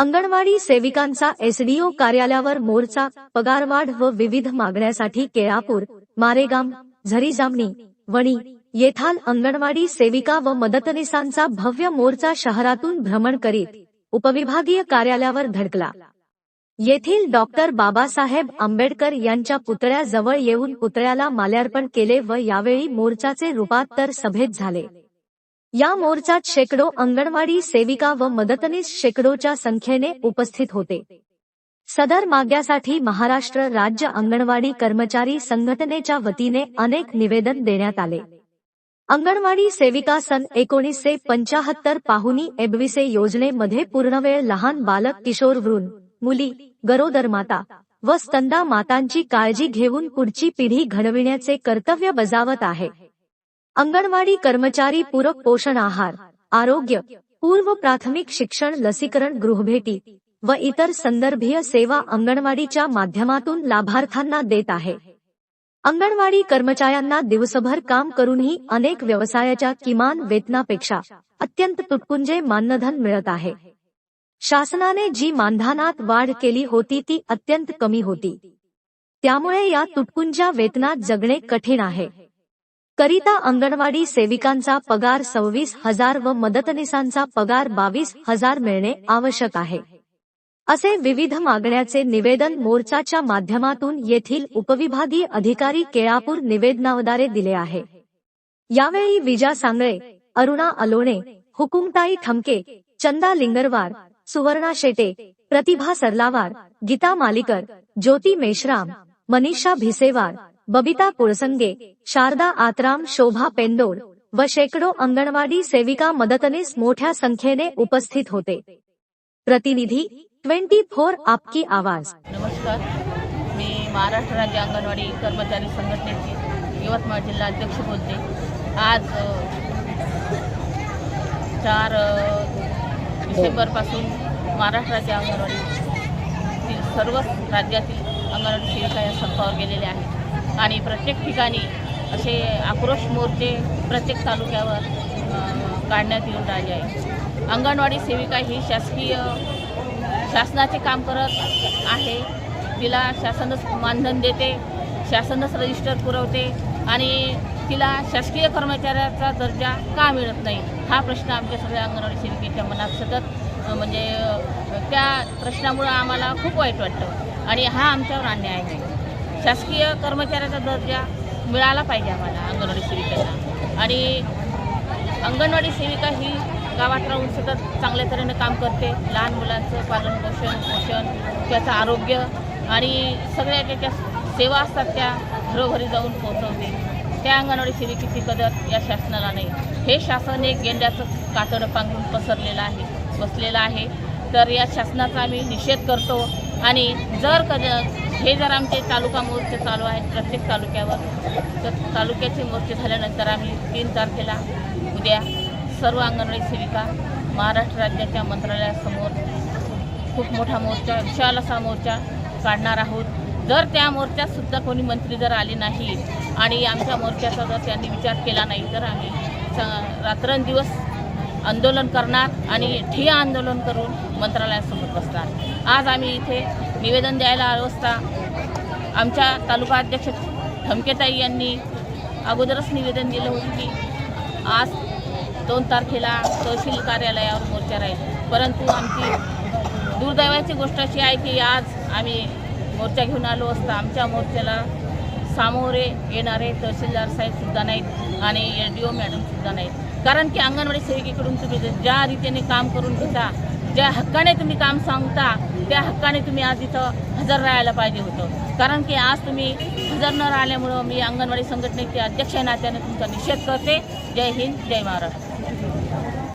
Anganwadi सेविकांचा SDO कार्यालयावर मोर्चा पगारवाढ व विविध मागण्यासाठी केळापूर मारेगाम झरीजामणी वणी येथाल अंगणवाडी सेविका व मदतनीसांचा भव्य मोर्चा शहरातून भ्रमण करीत उपविभागीय कार्यालयावर धडकला. येथील डॉक्टर बाबासाहेब आंबेडकर यांच्या पुतळ्याजवळ येऊन पुतळ्याला माल्यार्पण केले व यावेळी मोर्चाचे रूपांतर सभेत झाले. या मोर्चात शेकडो अंगणवाडी सेविका व मदतनीस शेकडोच्या संख्येने उपस्थित होते. सदर माग्यासाठी महाराष्ट्र राज्य अंगणवाडी कर्मचारी संघटनेच्या वतीने अनेक निवेदन देण्यात आले. अंगणवाडी सेविका सन एकोणीसशे पंचाहत्तर पाहुणी एबविसे योजनेमध्ये पूर्णवेळ लहान बालक किशोर वृन मुली गरोदर माता व स्तंदा मातांची काळजी घेऊन पुढची पिढी घडविण्याचे कर्तव्य बजावत आहे. अंगणवाडी कर्मचारी पूरक पोषण आहार, आरोग्य, पूर्व प्राथमिक शिक्षण, लसीकरण, गृहभेटी व इतर संदर्भीय सेवा अंगणवाडीच्या माध्यमातून लाभार्थ्यांना देत आहे. अंगणवाडी कर्मचाऱ्यांना दिवसभर काम करूनही अनेक व्यवसायाच्या किमान वेतनापेक्षा अत्यंत तुटपुंजे मानधन मिळत आहे. शासनाने जी मानधनात वाढ केली होती, ती अत्यंत कमी होती. या तुटपुंजा वेतनात जगणे कठीण आहे. करिता अंगणवाडी सेविकांचा पगार सव्वीस हजार व मदतनीसांचा पगार बावीस हजार मिळणे आवश्यक आहे. असे विविध मागण्याचे निवेदन मोर्चाच्या माध्यमातून येथील उपविभागीय अधिकारी केळापूर निवेदनाद्वारे दिले आहे. यावेळी विजा सांगळे अरुणा अलोणे हुकुमताई ठमके चंदा लिंगरवार सुवर्णा शेटे प्रतिभा सरलावार गीता मालिकर ज्योती मेश्राम मनीषा भिसेवार बबिता कुळसंगे शारदा आतराम शोभा पेंदोड व शेकडो अंगणवाडी सेविका मदतनीस मोठ्या संख्येने उपस्थित होते. प्रतिनिधी ट्वेंटी फोर आपकी आवाज. नमस्कार. मी महाराष्ट्र राज्य अंगणवाडी कर्मचारी संघटनेची यवतमाळ जिल्हा अध्यक्ष बोलते. आज चार डिसेंबरपासून महाराष्ट्र राज्य अंगणवाडी सर्व राज्यातील अंगणवाडी सेविका या संपावर गेलेल्या आहेत. आणि प्रत्येक ठिकाणी असे आक्रोश मोर्चे प्रत्येक तालुक्यावर काढण्यात येऊन राहिले आहे अंगणवाडी सेविका ही शासकीय शासनाचे काम करत आहे. तिला शासनच मानधन देते शासनच रजिस्टर पुरवते आणि तिला शासकीय कर्मचाऱ्याचा दर्जा का मिळत नाही? हा प्रश्न आमच्या सगळ्या अंगणवाडी सेविकेच्या मनात सतत म्हणजे त्या प्रश्नामुळं आम्हाला खूप वाईट वाटतं आणि हा आमच्यावर अन्याय आहे. शासकीय कर्मचाऱ्याचा दर्जा मिळाला पाहिजे आम्हाला अंगणवाडी सेविकांना. आणि अंगणवाडी सेविका ही गावात राहून सतत चांगल्या तऱ्हेनं काम करते. लहान मुलांचं पालन पोषण पोषण त्याचं आरोग्य आणि सगळ्या त्याच्या सेवा असतात त्या घरोघरी जाऊन पोहोचवते. त्या अंगणवाडी सेविकेची कदर या शासनाला नाही. हे शासन एक गेंड्याचं कातडं पांघरून पसरलेलं आहे बसलेलं आहे. तर या शासनाचा आम्ही निषेध करतो आणि जर कद हे जर आमचे तालुका मोर्चे चालू आहेत प्रत्येक तालुक्यावर तर तालुक्याचे मोर्चे झाल्यानंतर आम्ही तीन तारखेला उद्या सर्व अंगणवाडी सेविका महाराष्ट्र राज्याच्या मंत्रालयासमोर खूप मोठा मोर्चा विशाल असा मोर्चा काढणार आहोत. जर त्या मोर्चातसुद्धा कोणी मंत्री जर आले नाही आणि आमच्या मोर्चाचा जर त्यांनी विचार केला नाही तर आम्ही स- रात्रंदिवस आंदोलन करणार आणि ठिय्या आंदोलन करून मंत्रालयासमोर बसणार. आज आम्ही इथे निवेदन द्यायला आलो असता आमच्या तालुका अध्यक्ष ठमकेताई यांनी अगोदरच निवेदन दिलं होतं की आज दोन तारखेला तहसील कार्यालयावर मोर्चा राहील. परंतु आमची दुर्दैवाची गोष्ट अशी आहे की आज आम्ही मोर्चा घेऊन आलो असता आमच्या मोर्चाला सामोरे येणारे तहसीलदार साहेब सुद्धा नाहीत आणि एल डी ओ मॅडमसुद्धा नाहीत. कारण की अंगणवाडी सेविकेकडून तुम्ही ज्या रीतीने काम करून घेता ज्या हक्काने तुम्ही काम सांगता त्या हक्काने तुम्ही आज इथं हजर राहायला पाहिजे होतं. कारण की आज तुम्ही हजर न राहिल्यामुळं मी अंगणवाडी संघटनेचे अध्यक्ष नात्याने तुमचा निषेध करते. जय हिंद जय महाराष्ट्र.